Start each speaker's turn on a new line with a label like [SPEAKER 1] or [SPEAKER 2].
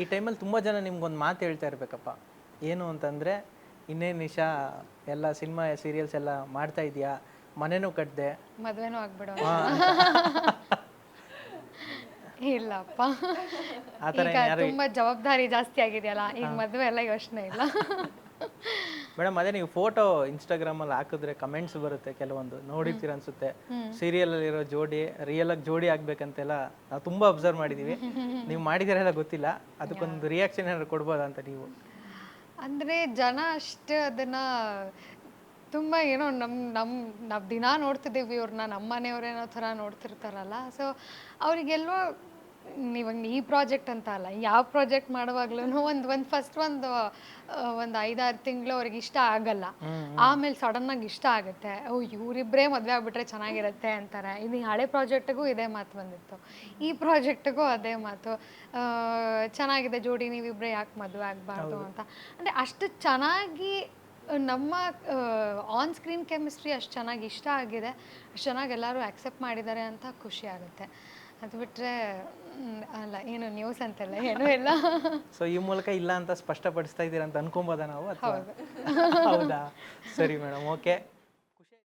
[SPEAKER 1] ಈ ಟೈಮಲ್ಲಿ ತುಂಬ ಜನ ನಿಮ್ಗೊಂದು ಮಾತು ಹೇಳ್ತಾ ಇರಬೇಕಪ್ಪ. ಏನು ಅಂತಂದರೆ ಇನ್ನೇನು ನಿಶಾ ಎಲ್ಲ ಸಿನಿಮಾ ಸೀರಿಯಲ್ಸ್ ಎಲ್ಲ ಮಾಡ್ತಾ ಇದೆಯಾ? ಮನೆನೂ ಕಟ್ಟಿದೆ
[SPEAKER 2] ಮದ್ವೆನೂ ಆಗ್ಬಿಡೋ ಇಲ್ಲಪ್ಪ.
[SPEAKER 1] ಆ ಥರ
[SPEAKER 2] ಈಗ ತುಂಬಾ ಜವಾಬ್ದಾರಿ ಜಾಸ್ತಿ ಆಗಿದೆಯಲ್ಲ ಈಗ ಮದ್ವೆ ಎಲ್ಲ ಯೋಚನೆ ಇಲ್ಲ.
[SPEAKER 1] ಮೇಡಮ್ ಅದೇ ನೀವು ಫೋಟೋ ಇನ್ಸ್ಟಾಗ್ರಾಮ್ ಅಲ್ಲಿ ಹಾಕಿದ್ರೆ ಕಮೆಂಟ್ಸ್ ಬರುತ್ತೆ ಕೆಲವೊಂದು. ನೋಡಿರ್ತೀರ ಅನ್ಸುತ್ತೆ. ಸೀರಿಯಲ್ ಅಲ್ಲಿರೋ ಜೋಡಿ ರಿಯಲ್ ಆಗಿ ಜೋಡಿ ಆಗ್ಬೇಕಂತೆಲ್ಲ ನಾವು ತುಂಬಾ ಅಬ್ಸರ್ವ್ ಮಾಡಿದೀವಿ. ನೀವು ಮಾಡಿದಿರಲ್ಲ ಗೊತ್ತಿಲ್ಲ. ಅದಕ್ಕೊಂದು ರಿಯಾಕ್ಷನ್ ಏನಾದ್ರು ಕೊಡ್ಬೋದಾ ಅಂತ ನೀವು?
[SPEAKER 2] ಅಂದ್ರೆ ಜನ ಅಷ್ಟೇ ಅದನ್ನ ತುಂಬಾ ಏನೋ ನಮ್ ನಮ್ ನಾವ್ ದಿನಾ ನೋಡ್ತಿದ್ದೀವಿ ಇವ್ರನ್ನ ನಮ್ಮ ಮನೆಯವ್ರೇನೋ ಥರ ನೋಡ್ತಿರ್ತಾರಲ್ಲ. ಸೊ ಅವ್ರಿಗೆಲ್ಲೋ ಇವಾಗ ಈ ಪ್ರಾಜೆಕ್ಟ್ ಅಂತ ಅಲ್ಲ ಯಾವ ಪ್ರಾಜೆಕ್ಟ್ ಮಾಡುವಾಗ್ಲೂ ಒಂದು ಒಂದು ಫಸ್ಟ್ ಒಂದು ಒಂದು ಐದಾರು ತಿಂಗಳು ಅವ್ರಿಗೆ ಇಷ್ಟ ಆಗಲ್ಲ. ಆಮೇಲೆ ಸಡನ್ ಆಗಿ ಇಷ್ಟ ಆಗುತ್ತೆ. ಓ ಇವರಿಬ್ಬರೇ ಮದುವೆ ಆಗ್ಬಿಟ್ರೆ ಚೆನ್ನಾಗಿರುತ್ತೆ ಅಂತಾರೆ. ಇದು ಹಳೆ ಪ್ರಾಜೆಕ್ಟ್ಗೂ ಇದೇ ಮಾತು ಬಂದಿತ್ತು. ಈ ಪ್ರಾಜೆಕ್ಟ್ಗೂ ಅದೇ ಮಾತು. ಆ, ಚೆನ್ನಾಗಿದೆ ಜೋಡಿ ನೀವಿಬ್ಬರೇ ಯಾಕೆ ಮದುವೆ ಆಗಬಾರ್ದು ಅಂತ. ಅಂದರೆ ಅಷ್ಟು ಚೆನ್ನಾಗಿ ನಮ್ಮ ಆನ್ ಸ್ಕ್ರೀನ್ ಕೆಮಿಸ್ಟ್ರಿ ಅಷ್ಟು ಚೆನ್ನಾಗಿ ಇಷ್ಟ ಆಗಿದೆ. ಅಷ್ಟು ಚೆನ್ನಾಗಿ ಎಲ್ಲರೂ ಆಕ್ಸೆಪ್ಟ್ ಮಾಡಿದ್ದಾರೆ ಅಂತ ಖುಷಿ ಆಗುತ್ತೆ. ಅದು ಬಿಟ್ಟರೆ ಅಲ್ಲ ಏನು ನ್ಯೂಸ್ ಅಂತಲ್ಲ ಏನೂ ಇಲ್ಲ.
[SPEAKER 1] ಸೊ ಈ ಮೂಲಕ ಇಲ್ಲ ಅಂತ ಸ್ಪಷ್ಟಪಡಿಸ್ತಾ ಇದ್ದೀರಾ ಅಂತ ಅನ್ಕೊಬೋದಾ ನಾವು ಅಥವಾ? ಹೌದಾ. ಸರಿ ಮೇಡಮ್ ಓಕೆ